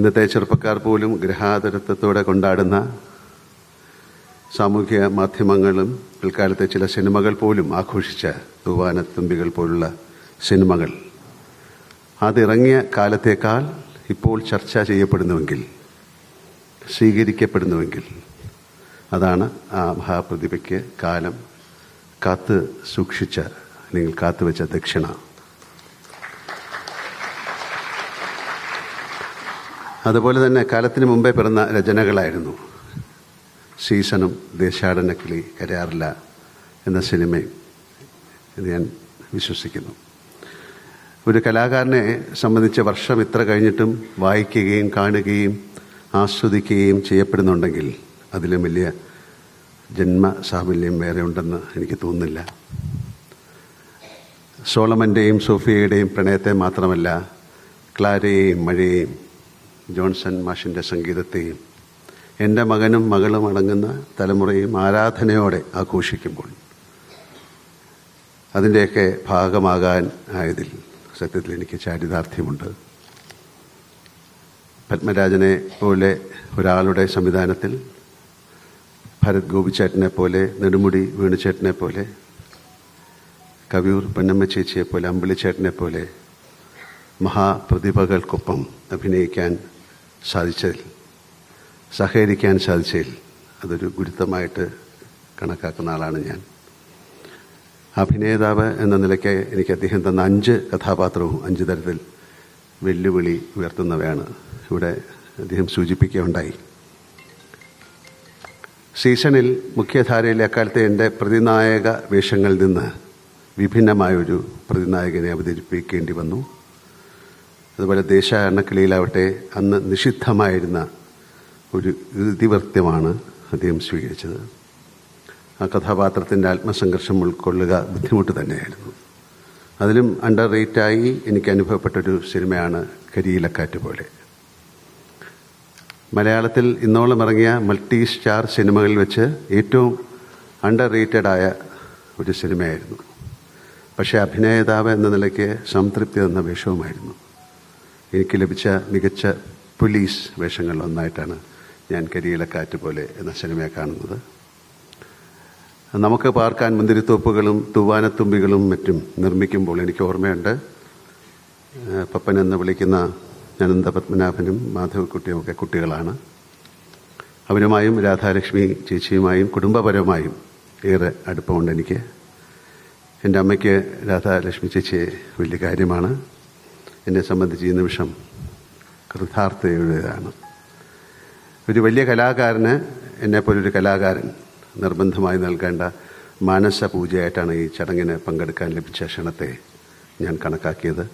ഇന്നത്തെ ചെറുപ്പക്കാർ പോലും ഗ്രഹാതരത്വത്തോടെ കൊണ്ടാടുന്ന സാമൂഹ്യ മാധ്യമങ്ങളും പിൽക്കാലത്തെ ചില സിനിമകൾ പോലും ആഘോഷിച്ച തൂവാനത്തുമ്പികൾ പോലുള്ള സിനിമകൾ. അതിറങ്ങിയ കാലത്തേക്കാൾ ഇപ്പോൾ ചർച്ച ചെയ്യപ്പെടുന്നുവെങ്കിൽ സ്വീകരിക്കപ്പെടുന്നുവെങ്കിൽ അതാണ് ആ മഹാപ്രതിഭയ്ക്ക് കാലം കാത്ത് സൂക്ഷിച്ച അല്ലെങ്കിൽ കാത്തുവെച്ച ദക്ഷിണ. അതുപോലെ തന്നെ കാലത്തിന് മുമ്പേ പിറന്ന രചനകളായിരുന്നു. സീസണും ദേശാടനക്കിളി കരാറില്ല എന്ന സിനിമയും എന്ന് ഞാൻ വിശ്വസിക്കുന്നു. ഒരു കലാകാരനെ സംബന്ധിച്ച് വർഷം ഇത്ര കഴിഞ്ഞിട്ടും വായിക്കുകയും കാണുകയും ആസ്വദിക്കുകയും ചെയ്യപ്പെടുന്നുണ്ടെങ്കിൽ അതിലും വലിയ ജന്മസാഫല്യം വേറെ ഉണ്ടെന്ന് എനിക്ക് തോന്നുന്നില്ല. സോളമന്റെയും സോഫിയയുടെയും പ്രണയത്തെ മാത്രമല്ല ക്ലാരയെയും മഴയെയും ജോൺസൺ മാഷിന്റെ സംഗീതത്തെയും എന്റെ മകനും മകളും അടങ്ങുന്ന തലമുറയും ആരാധനയോടെ ആഘോഷിക്കുമ്പോൾ അതിന്റെയൊക്കെ ഭാഗമാകാൻ ആയതിൽ സത്യത്തിൽ എനിക്ക് ചാരിതാർത്ഥ്യമുണ്ട്. പത്മരാജനെ പോലെ ഒരാളുടെ സംവിധാനത്തിൽ ഭരത് ഗോപിച്ചേട്ടനെ പോലെ നെടുമുടി വേണുചേട്ടനെ പോലെ കവിയൂർ പൊന്നമ്മ ചേച്ചിയെ പോലെ അമ്പിളിച്ചേട്ടനെ പോലെ മഹാപ്രതിഭകൾക്കൊപ്പം അഭിനയിക്കാൻ സാധിച്ചതിൽ സഹകരിക്കാൻ സാധിച്ചതിൽ അതൊരു ഗുരുത്തമായിട്ട് കണക്കാക്കുന്ന ആളാണ് ഞാൻ. അഭിനേതാവ് എന്ന നിലയ്ക്ക് എനിക്ക് അദ്ദേഹം തന്ന അഞ്ച് കഥാപാത്രവും അഞ്ച് തരത്തിൽ വെല്ലുവിളി ഉയർത്തുന്നവയാണ്. ഇവിടെ അദ്ദേഹം സൂചിപ്പിക്കുകയുണ്ടായി. സീസണിൽ മുഖ്യധാരയിലെ അക്കാലത്തെ എന്റെ പ്രതിനായക വേഷങ്ങളിൽ നിന്ന് വിഭിന്നമായൊരു പ്രതിനായകനെ അവതരിപ്പിക്കേണ്ടി വന്നു. അതുപോലെ ദേശാടനക്കിളിയിലാവട്ടെ അന്ന് നിഷിദ്ധമായിരുന്ന ഒരു ഇതിവൃത്യമാണ് അദ്ദേഹം സ്വീകരിച്ചത്. ആ കഥാപാത്രത്തിന്റെ ആത്മസംഘർഷം ഉൾക്കൊള്ളുക ബുദ്ധിമുട്ട് തന്നെയായിരുന്നു. അതിലും അണ്ടർ റേറ്റായി എനിക്ക് അനുഭവപ്പെട്ടൊരു സിനിമയാണ് കരിയിലക്കാറ്റ് പോലെ മലയാളത്തിൽ ഇന്നോളം ഇറങ്ങിയ മൾട്ടി സ്റ്റാർ സിനിമകളിൽ വെച്ച് ഏറ്റവും അണ്ടർ റേറ്റഡായ ഒരു സിനിമയായിരുന്നു. പക്ഷേ അഭിനേതാവ് എന്ന നിലയ്ക്ക് സംതൃപ്തി തന്ന വേഷവുമായിരുന്നു. എനിക്ക് ലഭിച്ച മികച്ച പോലീസ് വേഷങ്ങളിൽ ഒന്നായിട്ടാണ് ഞാൻ കരിയിലക്കാറ്റ് പോലെ എന്ന സിനിമയെ കാണുന്നത്. നമുക്ക് പാർക്കാൻ മുന്തിരിത്തോപ്പുകളും തൂവാനത്തുമ്പികളും മറ്റും നിർമ്മിക്കുമ്പോൾ എനിക്ക് ഓർമ്മയുണ്ട്. പപ്പൻ എന്ന് വിളിക്കുന്ന അനന്ത പത്മനാഭനും മാധവക്കുട്ടിയുമൊക്കെ കുട്ടികളാണ്. അവരുമായും രാധാലക്ഷ്മി ചേച്ചിയുമായും കുടുംബപരമായും ഏറെ അടുപ്പമുണ്ട് എനിക്ക്. എന്റെ അമ്മയ്ക്ക് രാധാലക്ഷ്മി ചേച്ചിയെ വലിയ കാര്യമാണ്. എന്നെ സംബന്ധിച്ച് ഈ നിമിഷം കൃതാർത്ഥതയുടേതാണ് ഒരു വലിയ കലാകാരന് എന്നെപ്പോലൊരു കലാകാരൻ നിർബന്ധമായി നൽകേണ്ട മാനസ പൂജയായിട്ടാണ് ഈ ചടങ്ങിന് പങ്കെടുക്കാൻ ലഭിച്ച ക്ഷണത്തെ ഞാൻ കണക്കാക്കിയത്.